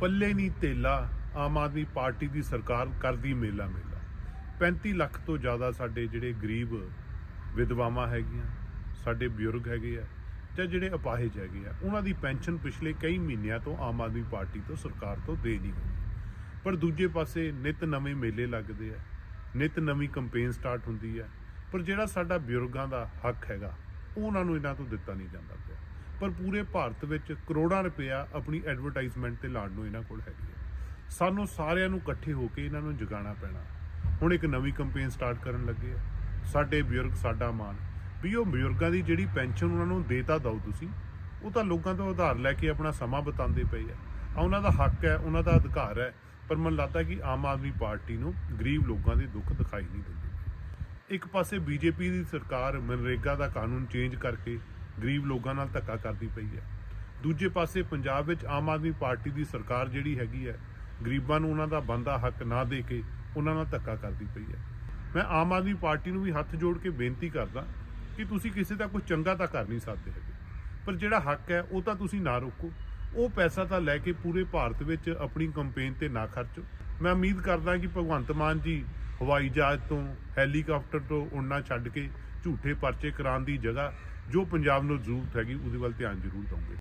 ਪੱਲੇ ਨਹੀਂ ਤੇਲਾ ਆਮ ਆਦਮੀ ਪਾਰਟੀ ਦੀ ਸਰਕਾਰ ਕਰਦੀ ਮੇਲਾ ਮੇਲਾ। 35 ਲੱਖ ਤੋਂ ਜ਼ਿਆਦਾ ਸਾਡੇ ਜਿਹੜੇ ਗਰੀਬ ਵਿਧਵਾਵਾਂ ਹੈਗੀਆਂ, ਸਾਡੇ ਬਜ਼ੁਰਗ ਹੈਗੇ ਆ, ਜਾਂ ਜਿਹੜੇ ਅਪਾਹਜ ਹੈਗੇ ਆ, ਉਹਨਾਂ ਦੀ ਪੈਨਸ਼ਨ ਪਿਛਲੇ ਕਈ ਮਹੀਨਿਆਂ ਤੋਂ ਆਮ ਆਦਮੀ ਪਾਰਟੀ ਤੋਂ, ਸਰਕਾਰ ਤੋਂ ਦੇ ਨਹੀਂ ਹੋਈ। ਪਰ ਦੂਜੇ ਪਾਸੇ ਨਿਤ ਨਵੇਂ ਮੇਲੇ ਲੱਗਦੇ ਆ, ਨਿਤ ਨਵੀਂ ਕੰਪੇਨ ਸਟਾਰਟ ਹੁੰਦੀ ਹੈ ਪਰ ਜਿਹੜਾ ਸਾਡਾ ਬਜ਼ੁਰਗਾਂ ਦਾ ਹੱਕ ਹੈਗਾ, ਉਹਨਾਂ ਨੂੰ ਇਹਨਾਂ ਤੋਂ ਦਿੱਤਾ ਨਹੀਂ ਜਾਂਦਾ ਪਿਆ। ਪਰ ਪੂਰੇ ਭਾਰਤ ਵਿੱਚ ਕਰੋੜਾਂ ਰੁਪਇਆ ਆਪਣੀ ਐਡਵਰਟਾਈਜ਼ਮੈਂਟ ਤੇ ਲਾਉਣ ਨੂੰ ਇਹਨਾਂ ਕੋਲ ਹੈਗੀ ਹੈ ਸਾਨੂੰ ਸਾਰਿਆਂ ਨੂੰ ਇਕੱਠੇ ਹੋ ਕੇ ਇਹਨਾਂ ਨੂੰ ਜਗਾਉਣਾ ਪੈਣਾ। ਹੁਣ ਇੱਕ ਨਵੀਂ ਕੰਪੇਨ ਸਟਾਰਟ ਕਰਨ ਲੱਗੇ ਆ। ਸਾਡੇ ਬਜ਼ੁਰਗ, ਸਾਡਾ ਮਾਨ ਵੀ ਉਹ ਬਜ਼ੁਰਗਾਂ ਦੀ ਜਿਹੜੀ ਪੈਨਸ਼ਨ ਉਹਨਾਂ ਨੂੰ ਦੇਤਾ ਦਿਓ ਤੁਸੀਂ, ਉਹ ਤਾਂ ਲੋਕਾਂ ਤੋਂ ਉਧਾਰ ਲੈ ਕੇ ਆਪਣਾ ਸਮਾਂ ਬਿਤਾਉਂਦੇ ਪਏ ਆ। ਆ ਉਹਨਾਂ ਦਾ ਹੱਕ ਹੈ, ਉਹਨਾਂ ਦਾ ਅਧਿਕਾਰ ਹੈ, ਪਰ ਮੈਨੂੰ ਲੱਗਦਾ ਕਿ ਆਮ ਆਦਮੀ ਪਾਰਟੀ ਨੂੰ ਗਰੀਬ ਲੋਕਾਂ ਦੇ ਦੁੱਖ ਦਿਖਾਈ ਨਹੀਂ ਦਿੰਦੇ। ਇੱਕ ਪਾਸੇ ਬੀਜੇਪੀ ਦੀ ਸਰਕਾਰ ਮਨਰੇਗਾ ਦਾ ਕਾਨੂੰਨ ਚੇਂਜ ਕਰਕੇ ਗਰੀਬ ਲੋਕਾਂ ਨਾਲ ਧੱਕਾ ਕਰਦੀ ਪਈ ਹੈ। ਦੂਜੇ ਪਾਸੇ ਪੰਜਾਬ ਵਿੱਚ ਆਮ ਆਦਮੀ ਪਾਰਟੀ ਦੀ ਸਰਕਾਰ ਜਿਹੜੀ ਹੈਗੀ ਹੈ, ਗਰੀਬਾਂ ਨੂੰ ਉਹਨਾਂ ਦਾ ਬੰਦਾ ਹੱਕ ਨਾ ਦੇ ਕੇ ਉਹਨਾਂ ਨਾਲ ਧੱਕਾ ਕਰਦੀ ਪਈ ਹੈ। ਮੈਂ ਆਮ ਆਦਮੀ ਪਾਰਟੀ ਨੂੰ ਵੀ ਹੱਥ ਜੋੜ ਕੇ ਬੇਨਤੀ ਕਰਦਾ ਕਿ ਤੁਸੀਂ ਕਿਸੇ ਦਾ ਕੋਈ ਚੰਗਾ ਤਾਂ ਕਰ ਨਹੀਂ ਸਕਦੇ ਹੈਗੇ, ਪਰ ਜਿਹੜਾ ਹੱਕ ਹੈ ਉਹ ਤਾਂ ਤੁਸੀਂ ਨਾ ਰੋਕੋ। ਉਹ ਪੈਸਾ ਤਾਂ ਲੈ ਕੇ ਪੂਰੇ ਭਾਰਤ ਵਿੱਚ ਆਪਣੀ ਕੰਪੇਨ ਤੇ ਨਾ ਖਰਚੋ। ਮੈਂ ਉਮੀਦ ਕਰਦਾ ਕਿ ਭਗਵੰਤ ਮਾਨ ਜੀ ਹਵਾਈ ਜਹਾਜ਼ ਤੋਂ, ਹੈਲੀਕਾਪਟਰ ਤੋਂ ਉੜਨਾ ਛੱਡ ਕੇ ਝੂਠੇ ਪਰਚੇ ਕਰਾਉਣ ਦੀ ਜਗ੍ਹਾ ਜੋ ਪੰਜਾਬ ਨੂੰ ਜ਼ਰੂਰਤ ਹੈਗੀ, ਉਹਦੇ ਵੱਲ ਧਿਆਨ ਜ਼ਰੂਰ ਦਵਾਂਗੇ